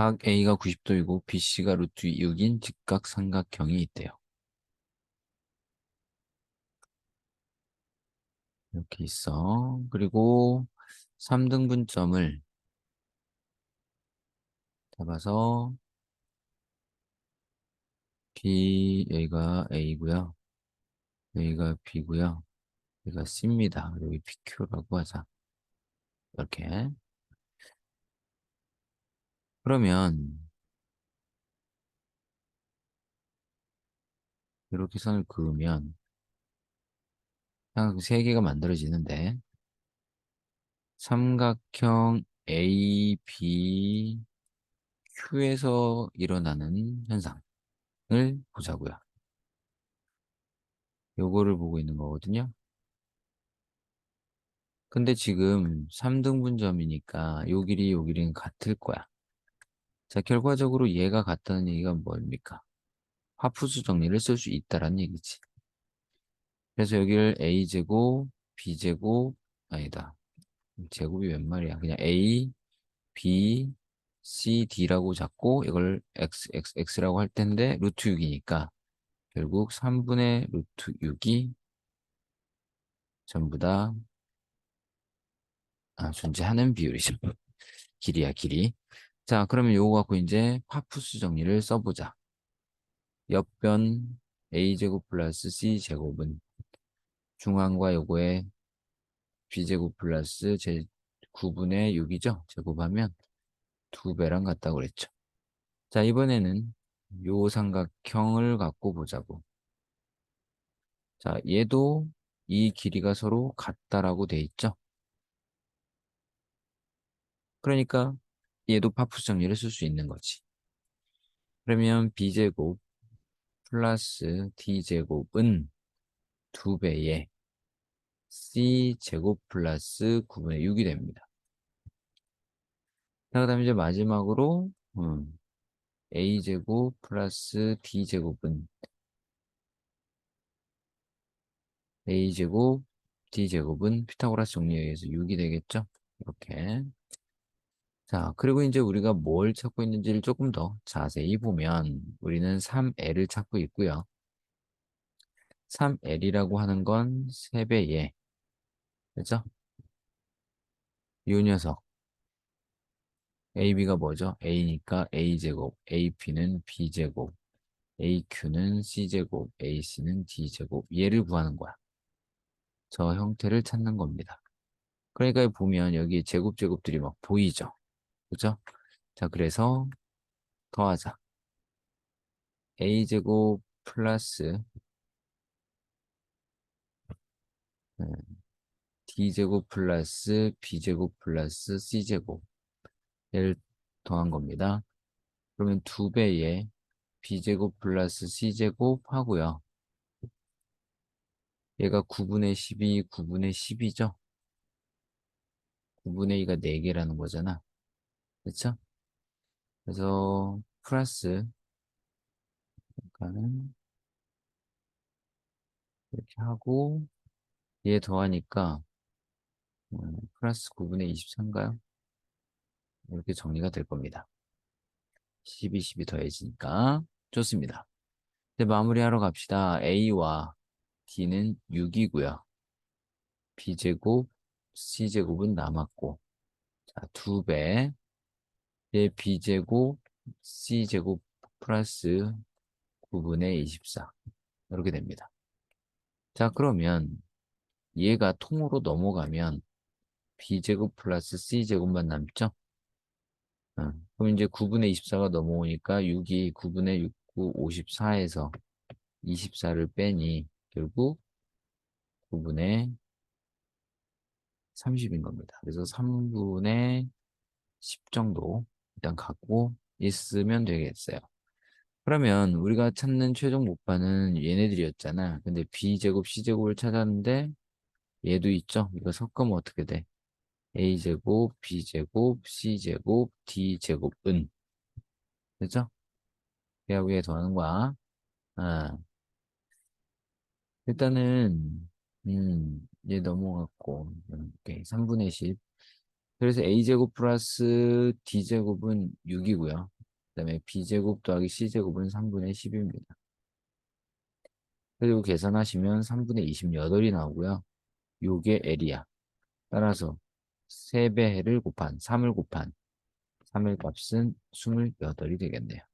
각 A가 90도이고 BC가 루트 6인 직각삼각형이 있대요. 이렇게 있어. 그리고 3등분점을 잡아서 B, 여기가 A고요. 여기가 B고요. 여기가 C입니다. 여기 PQ라고 하자. 이렇게. 그러면 이렇게 선을 그으면 세 개가 만들어지는데 삼각형 A, B, Q에서 일어나는 현상을 보자고요. 요거를 보고 있는 거거든요. 근데 지금 3등분점이니까 요 길이 요 길이는 같을 거야. 자, 결과적으로 얘가 같다는 얘기가 뭡니까? 화푸수 정리를 쓸 수 있다라는 얘기지. 그래서 여기를 a제곱, b제곱, 아니다. 제곱이 웬 말이야. 그냥 a, b, c, d라고 잡고 이걸 x, x, x라고 할 텐데 루트 6이니까 결국 3분의 루트 6이 전부 다 아, 존재하는 비율이죠. 길이야, 길이. 자, 그러면 요거 갖고 이제 파푸수 정리를 써보자. 옆변 a제곱 플러스 c제곱은 중앙과 요거의 b제곱 플러스 제 9분의 6이죠. 제곱하면 두 배랑 같다고 그랬죠. 자, 이번에는 요 삼각형을 갖고 보자고. 자, 얘도 이 길이가 서로 같다라고 돼 있죠. 그러니까 얘도 파푸스 정리를 쓸 수 있는 거지. 그러면 b제곱 플러스 d제곱은 두 배의 c제곱 플러스 9분의 6이 됩니다. 자, 그 다음에 이제 마지막으로 음, a제곱 플러스 d제곱은 a제곱 d제곱은 피타고라스 정리에 의해서 6이 되겠죠? 이렇게 자, 그리고 이제 우리가 뭘 찾고 있는지를 조금 더 자세히 보면 우리는 3L을 찾고 있고요. 3L이라고 하는 건 3배의 그죠? 이 녀석 AB가 뭐죠? A니까 A제곱, AP는 B제곱, AQ는 C제곱, AC는 D제곱 얘를 구하는 거야. 저 형태를 찾는 겁니다. 그러니까 보면 여기 제곱 제곱들이 막 보이죠? 그죠? 자, 그래서 더하자. a제곱 플러스 네, d제곱 플러스 b제곱 플러스 c제곱 를 더한 겁니다. 그러면 두 배의 b제곱 플러스 c제곱 하고요. 얘가 9분의 12, 9분의 10이죠? 9분의 2가 4개라는 거잖아. 그렇죠? 그래서 플러스 그러니까는 이렇게 하고 얘 더하니까 음, 플러스 9분의 23인가요? 이렇게 정리가 될 겁니다. 12, 12 더해지니까 좋습니다. 이제 마무리하러 갑시다. A와 D는 6이고요. B제곱, C제곱은 남았고 자, 2배 얘 b제곱 c제곱 플러스 9분의 24 이렇게 됩니다. 자 그러면 얘가 통으로 넘어가면 b제곱 플러스 c제곱만 남죠? 어, 그럼 이제 9분의 24가 넘어오니까 6이 9분의 6, 9, 54에서 24를 빼니 결국 9분의 30인 겁니다. 그래서 3분의 10 정도 일단 갖고 있으면 되겠어요. 그러면 우리가 찾는 최종 목표는 얘네들이었잖아. 근데 B제곱, C제곱을 찾았는데 얘도 있죠? 이거 섞으면 어떻게 돼? A제곱, B제곱, C제곱, D제곱은 그죠? 얘하고 얘 더하는 거야. 아. 일단은 음, 얘 넘어갔고 이렇게 3분의 10 그래서 a제곱 플러스 d제곱은 6이고요. 그 다음에 b제곱 더하기 c제곱은 3분의 10입니다. 그리고 계산하시면 3분의 28이 나오고요. 요게 L이야. 따라서 3배를 곱한 3을 곱한 3의 값은 28이 되겠네요.